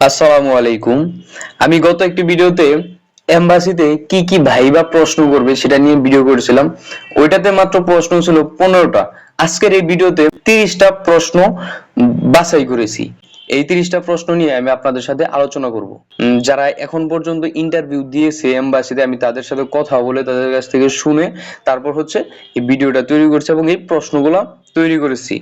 আসসালামু আলাইকুম। আমি গত একটি ভিডিওতে এম্বাসিতে কি কি ভাইবা প্রশ্ন করবে সেটা নিয়ে ভিডিও করেছিলাম। ওইটাতে মাত্র প্রশ্ন ছিল পনেরোটা। আজকের এই ভিডিওতে তিরিশটা প্রশ্ন বাছাই করেছি। এই তিরিশটা প্রশ্ন নিয়ে আমি আপনাদের সাথে আলোচনা করব। যারা এখন পর্যন্ত ইন্টারভিউ দিয়েছে এম্বাসিতে, আমি তাদের সাথে কথা বলে তাদের কাছ থেকে শুনে তারপর হচ্ছে এই ভিডিওটা তৈরি করছি এবং এই প্রশ্নগুলো তৈরি করেছি।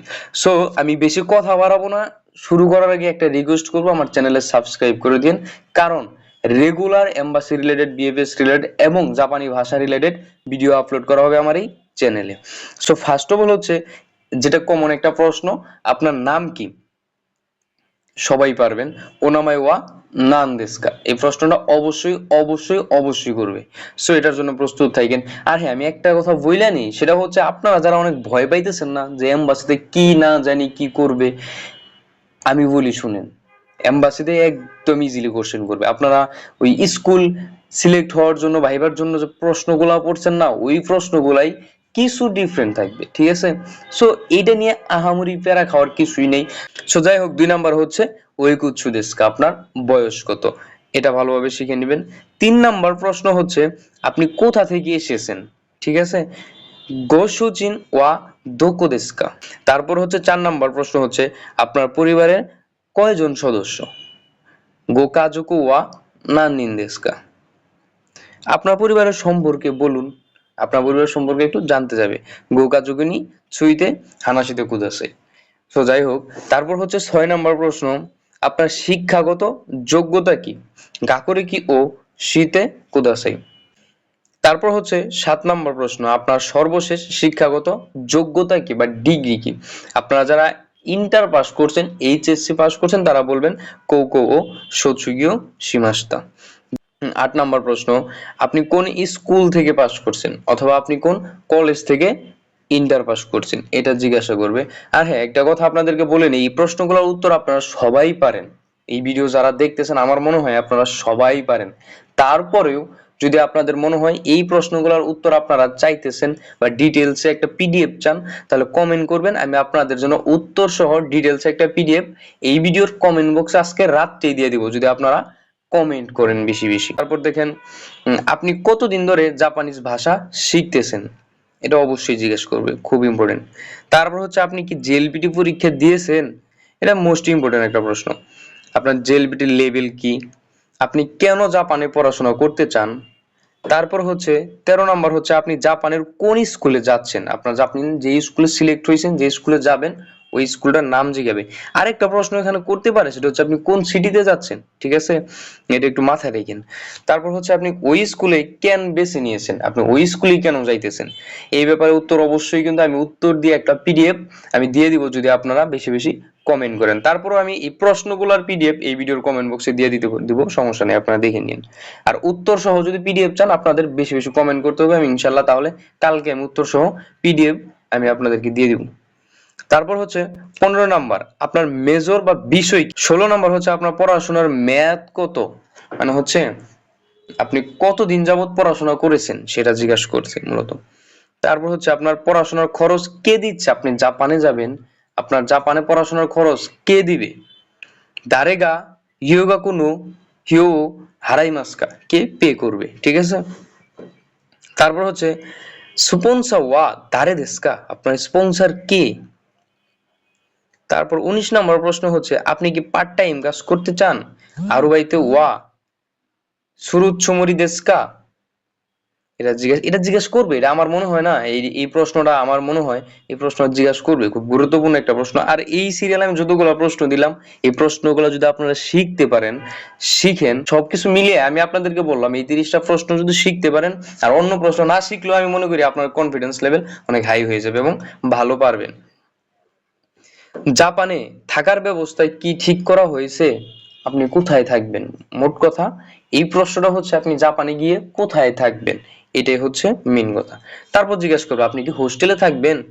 সো আমি বেশি কথা বাড়াবো না শুরু করার আগে একটা রিকোয়েস্ট করব, আমার চ্যানেলে সাবস্ক্রাইব করে দিন। কারণ regular embassy related BFS related এবং জাপানি ভাষা রিলেটেড ভিডিও আপলোড করা হবে আমার এই চ্যানেলে সো ফার্স্ট অফ অল হচ্ছে, যেটা কমন একটা প্রশ্ন, আপনার নাম কি? সবাই পারবেন। ওনামাই ওয়া নান দেশকা এই প্রশ্নটা অবশ্যই অবশ্যই অবশ্যই করবে। সো এটার জন্য প্রস্তুত থাকেন। আর হ্যাঁ আমি একটা কথা বইলানি সেটা হচ্ছে আপনারা যারা অনেক ভয় পাইতেছেন না যে এম্বাসিতে কি না জানি কি করবে আমি বলি শুনেন এম্বাসিতে একদম ইজিলি কোশ্চেন করবে। আপনারা ওই স্কুল সিলেক্ট হওয়ার জন্য ভাইবার জন্য যে প্রশ্নগুলা পড়ছেন না, ওই প্রশ্নগুলাই কিছু ডিফারেন্ট থাকবে, ঠিক আছে? সো এইটা নিয়ে আহামরি প্যারা খাওয়ার কিছুই নেই। সো যাই হোক, দুই নাম্বার হচ্ছে ওই কুচ্ছু দেশকা আপনার বয়স কত? এটা ভালোভাবে শিখে নেবেন। তিন নাম্বার প্রশ্ন হচ্ছে, আপনি কোথা থেকে এসেছেন? ঠিক আছে? গোসুচিন ওয়া দোকো তারপর হচ্ছে চার নাম্বার প্রশ্ন হচ্ছে, আপনার পরিবারের কয়জন সদস্য? গোকাজুকু ওয়া নান্নিন দেশকা আপনার পরিবারের সম্পর্কে বলুন। আপনার পরিবারের সম্পর্কে একটু জানতে যাবে। গোকাজুকুনি, ছুইতে হানাসিতে কুদাসে তো যাই হোক, তারপর হচ্ছে ছয় নাম্বার প্রশ্ন, আপনার শিক্ষাগত যোগ্যতা কি? গাকরে কি ও শীতে কুদাসাই তারপর হচ্ছে সাত নম্বর প্রশ্ন, আপনার সর্বশেষ শিক্ষাগত যোগ্যতা কি বা ডিগ্রি কি? আপনারা যারা ইন্টার পাস করছেন, এইচএসসি পাস করছেন, তারা বলবেন কৌকো ও সৎসুগীয় সীমাস্তা। আট নম্বর প্রশ্ন, আপনি কোন স্কুল থেকে পাস করছেন অথবা আপনি কোন কলেজ থেকে ইন্টার পাস করছেন? এটা জিজ্ঞাসা করবে। আর হ্যাঁ একটা কথা আপনাদেরকে বলে নিই, এই প্রশ্নগুলোর উত্তর আপনারা সবাই পারেন। এই ভিডিও যারা দেখতেছেন, আমার মনে হয় আপনারা সবাই পারেন। তারপরেও যদি আপনাদের মনে হয় এই প্রশ্নগুলোর উত্তর আপনারা চাইতেছেন বা ডিটেলসে একটা পিডিএফ চান, তাহলে কমেন্ট করবেন। আমি আপনাদের জন্য উত্তর সহ ডিটেলসে একটা পিডিএফ এই ভিডিওর কমেন্ট বক্সে আজকে রাত্রেই দিয়ে দিব, যদি আপনারা কমেন্ট করেন বেশি বেশি। তারপর দেখেন আপনি কতদিন ধরে জাপানিজ ভাষা শিখতেছেন? এটা অবশ্যই জিজ্ঞেস করবে, খুব ইম্পর্টেন্ট তারপর হচ্ছে আপনি কি জেএলপিটি পরীক্ষা দিয়েছেন? এটা মোস্ট ইম্পর্টেন্ট একটা প্রশ্ন। আপনার জেএলপিটির লেভেল কি? আপনি কেন জাপানে পড়াশোনা করতে চান? তারপর হচ্ছে, তেরো নম্বর হচ্ছে আপনি জাপানের কোন স্কুলে যাচ্ছেন? আপনার আপনি যে স্কুলে সিলেক্ট হয়েছেন, যে স্কুলে যাবেন ওই স্কুলটার নাম জিজ্ঞাবে আরেকটা প্রশ্ন এখানে করতে পারে, সেটা হচ্ছে আপনি কোন সিটিতে যাচ্ছেন, ঠিক আছে? এটা একটু মাথায় রেখেন। তারপর হচ্ছে আপনি ওই স্কুলে কেন বেছে নিয়েছেন? আপনি ওই স্কুলেই কেন যাইতেছেন? এই ব্যাপারে উত্তর অবশ্যই কিন্তু আমি উত্তর দিয়ে একটা পিডিএফ আমি দিয়ে দিব যদি আপনারা বেশি বেশি কমেন্ট করেন। তারপরও আমি এই প্রশ্নগুলোর পিডিএফ এই ভিডিওর কমেন্ট বক্সে দিয়ে দিতে দিব, সমস্যা নেই, আপনারা দেখে নিন। আর উত্তর সহ যদি পিডিএফ চান, আপনাদের বেশি বেশি কমেন্ট করতে হবে আমি ইনশাল্লাহ তাহলে কালকে আমি উত্তর সহ পিডিএফ আমি আপনাদেরকে দিয়ে দিব। তারপর হচ্ছে পনেরো নাম্বার, আপনার মেজর বা বিষয় ষোলো নাম্বার হচ্ছে আপনার পড়াশোনার ম্যাথ কত? মানে হচ্ছে আপনি কতদিন যাবত পড়াশোনা করেছেন সেটা জিজ্ঞাসা করছে মূলত। তারপর হচ্ছে আপনার পড়াশোনার খরচ কে দিচ্ছে? আপনি জাপানে যাবেন, আপনার জাপানে পড়াশোনার খরচ কে দিবে? দারেগা ইয়োগা কোনো হিও হারাই মাস্কা কে পে করবে, ঠিক আছে? তারপর হচ্ছে স্পন্সর ওয়া দারে দেশকা আপনার স্পন্সার কে? তারপর উনিশ নম্বর প্রশ্ন হচ্ছে, আপনি কি পার্ট টাইম কাজ করতে চান? আরুবাইতে ওয়া সুরুচ্ছমরি দেশকা? এটা জিজ্ঞেস এটা জিজ্ঞেস করবে এটা আমার মনে হয় না, এই এই প্রশ্নটা আমার মনে হয়, এই প্রশ্ন জিজ্ঞাসা করবে, খুব গুরুত্বপূর্ণ একটা প্রশ্ন। আর এই সিরিয়ালে আমি যতগুলো প্রশ্ন দিলাম, এই প্রশ্নগুলো যদি আপনারা শিখতে পারেন, শিখেন, সবকিছু মিলিয়ে আমি আপনাদেরকে বললাম, এই তিরিশটা প্রশ্ন যদি শিখতে পারেন, আর অন্য প্রশ্ন না শিখলেও আমি মনে করি আপনার কনফিডেন্স লেভেল অনেক হাই হয়ে যাবে এবং ভালো পারবেন। জাপানে থাকার ব্যবস্থায় কি ঠিক করা হয়েছে? আপনি কোথায় থাকবেন? মোট কথা, এই প্রশ্নটা হচ্ছে আপনি জাপানে গিয়ে কোথায় থাকবেন? এটাই হচ্ছে মেন কথা। তারপর জিজ্ঞেস করবে, আপনি কি হোস্টেলে থাকবেন?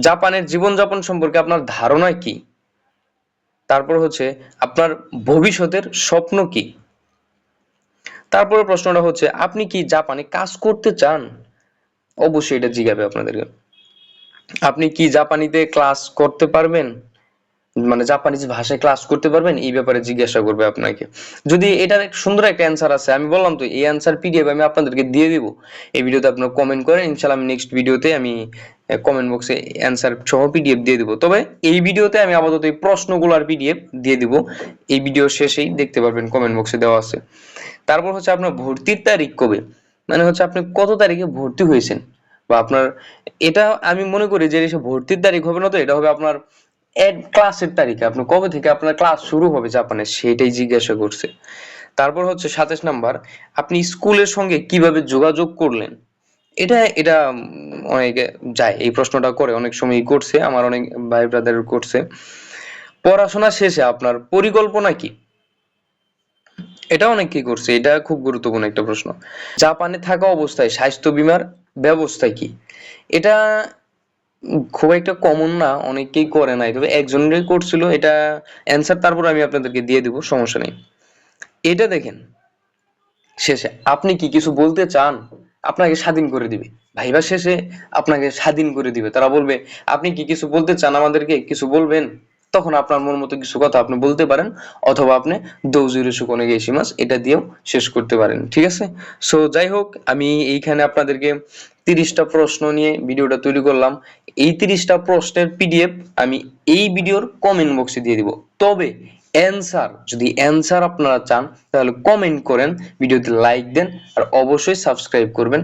জাপানের জীবনযাপন সম্পর্কে আপনার ধারণা কি? তারপর হচ্ছে, আপনার ভবিষ্যতের স্বপ্ন কি? তারপরে প্রশ্নটা হচ্ছে, আপনি কি জাপানে কাজ করতে চান? অবশ্যই এটা জিজ্ঞাবে আপনাদেরকে। আপনি কি জাপানিতে ক্লাস করতে পারবেন? মানে জাপানিজ ভাষায় ক্লাস করতে পারবেন? এই ব্যাপারে জিজ্ঞাসা করবে আপনাকে। যদি এটার এক সুন্দর একটা অ্যান্সার আছে, আমি বললাম তো, এই অ্যান্সার পিডিএফ আমি আপনাদেরকে দিয়ে দিব। এই ভিডিওতে আপনারা কমেন্ট করেন, ইনশাআল্লাহ আমি নেক্সট ভিডিওতে আমি কমেন্ট বক্সে অ্যান্সার সহ পিডিএফ দিয়ে দিব। তবে এই ভিডিওতে আমি আপাতত এই প্রশ্নগুলোর পিডিএফ দিয়ে দিব। এই ভিডিও শেষেই দেখতে পারবেন কমেন্ট বক্সে দেওয়া আছে। তারপর হচ্ছে আপনার ভর্তির তারিখ কবে? মানে হচ্ছে আপনি কত তারিখে ভর্তি হয়েছেন? বা আপনার, এটা আমি মনে করি যে এসে ভর্তির তারিখ হবে না তো, এটা হবে আপনার এক ক্লাসের তারিখে। আপনি কবে থেকে আপনার ক্লাস শুরু হবে জাপানে, সেটাই জিজ্ঞাসা করছে। তারপর হচ্ছে সাতাশ নাম্বার, আপনি স্কুলের সঙ্গে কীভাবে যোগাযোগ করলেন? এটা এটা অনেকে যায়, এই প্রশ্নটা করে অনেক সময় করছে, আমার অনেক ভাই ব্রাদার করছে। পড়াশোনা শেষে আপনার পরিকল্পনা কি? এটা অনেকেই করছে, এটা খুব গুরুত্বপূর্ণ একটা প্রশ্ন। জাপানে থাকা অবস্থায় স্বাস্থ্য বীমার ব্যবস্থা কি? এটা খুব একটা কমন না, অনেকেই করে নাই। তবে একজনেরই করছিল এটা অ্যান্সার তারপর আমি আপনাদেরকে দিয়ে দিব, সমস্যা নেই। এটা দেখেন, শেষে আপনি কি কিছু বলতে চান, আপনাকে স্বাধীন করে দিবে। ভাইবা শেষে আপনাকে স্বাধীন করে দিবে। তারা বলবে, আপনি কি কিছু বলতে চান আমাদেরকে? কিছু বলবেন? তখন আপনার মন মতো কিছু কথা আপনি বলতে পারেন, অথবা আপনি দৌজুরি সুকনে গেছিমাস এটা দিয়েও শেষ করতে পারেন, ঠিক আছে? সো যাই হোক, আমি এইখানে আপনাদেরকে তিরিশটা প্রশ্ন নিয়ে ভিডিওটা তৈরি করলাম। এই তিরিশটা প্রশ্নের পিডিএফ আমি এই ভিডিওর কমেন্ট বক্সে দিয়ে দিব। তবে অ্যান্সার যদি অ্যান্সার আপনারা চান, তাহলে কমেন্ট করেন, ভিডিওতে লাইক দেন, আর অবশ্যই সাবস্ক্রাইব করবেন।